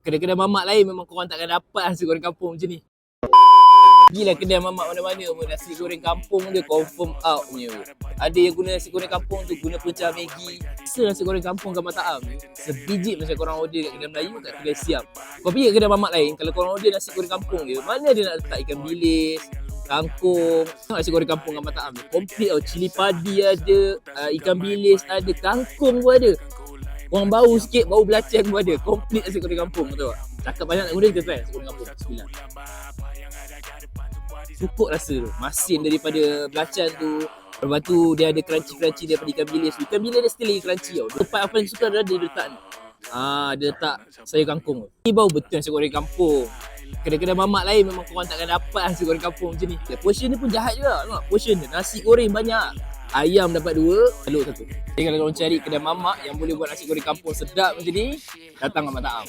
kedai-kedai mamak lain memang korang takkan dapat nasi goreng kampung macam ni. Gila kedai mamak mana-mana pun nasi goreng kampung dia confirm out punya. Ada yang guna nasi goreng kampung tu guna pecah Maggi. Rasa nasi goreng kampung Gamal Taam ni sebiji macam korang order kat kedai Melayu kat kedai siap. Kau pergi kedai mamak lain kalau korang order nasi goreng kampung dia, mana dia nak letak ikan bilis, kangkung. Nasi goreng kampung Gamal Taam ni. Komplit tau. Cili padi ada, uh, ikan bilis ada, kangkung pun ada. Orang bau sikit, bau belacan pun ada. Komplit nasi goreng kampung tu. Cakap banyak nak guna kita try nasi goreng kampung. Bismillah. Cukup rasa tu. Masin daripada belacan tu. Lepas tu dia ada crunchy-crunchy daripada ikan bilis. Ikan bilis dia still lagi crunchy tau. Tempat apa yang suka adalah dia letak ni. Ah, dia letak sayur kangkung tu. Ni bau betul nasi goreng kampung. Kedai-kedai mamak lain memang korang takkan dapat nasi goreng kampung macam ni. Portion ni pun jahat juga. Tengok portion dia. Nasi goreng banyak. Ayam dapat dua, telur satu. Jadi kalau korang cari kedai mamak yang boleh buat nasi goreng kampung sedap macam ni, datang ke Matak Am.